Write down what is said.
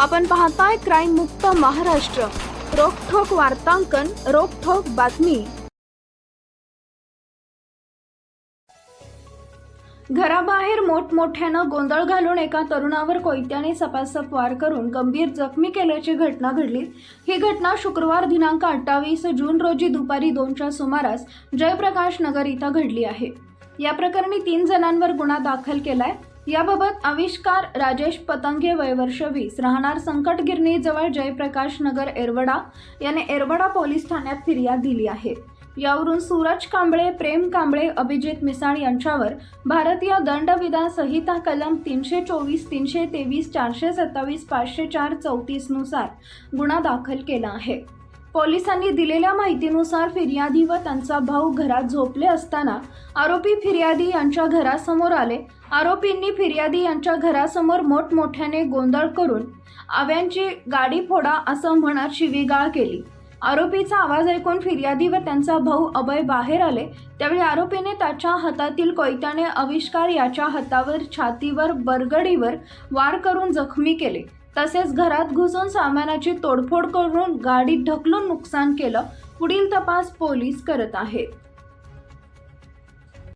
आपण पाहताय क्राईम मुक्त महाराष्ट्र. रोखोक वार्तांकन रोखोक बातमी. घराबाहेर मोठमोठ्यानं गोंधळ घालून एका तरुणावर कोयत्याने सपासप वार करून गंभीर जखमी केल्याची घटना घडली. ही घटना शुक्रवार दिनांक अठ्ठावीस जून रोजी दुपारी दोनच्या सुमारास जयप्रकाश नगर इथं घडली आहे. या प्रकरणी तीन जणांवर गुन्हा दाखल केलाय. याबाबत आविष्कार राजेश पतंगे वयवर्ष वीस. राहणार संकटगिरणीजवळ जयप्रकाश नगर एरवडा. याने एरवडा पोलीस ठाण्यात फिर्याद दिली आहे. यावरून सूरज कांबळे प्रेम कांबळे अभिजित मिसाळ यांच्यावर भारतीय दंडविधान संहिता कलम तीनशे चोवीस तीनशे तेवीस चारशे सत्तावीस पाचशे चार चौतीसनुसार गुन्हा दाखल केला आहे. पोलिसांनी दिलेल्या माहितीनुसार फिर्यादी व त्यांचा भाऊ घरात झोपले असताना आरोपी फिर्यादी यांच्या घरासमोर आले. आरोपींनी फिर्यादी यांच्या घरासमोर मोठमोठ्याने गोंधळ करून आव्यांची गाडी फोडा असं म्हणत शिवीगाळ केली. आरोपीचा आवाज ऐकून फिर्यादी व त्यांचा भाऊ अभय बाहेर आले. त्यावेळी आरोपीने त्याच्या हातातील कोयत्याने आविष्कार याच्या हातावर छातीवर बरगडीवर वार करून जखमी केले. तसेच घरात घुसून सामानाची तोडफोड करून गाडी ढकलून नुकसान केलं पुढील तपास पोलीस करत आहेत.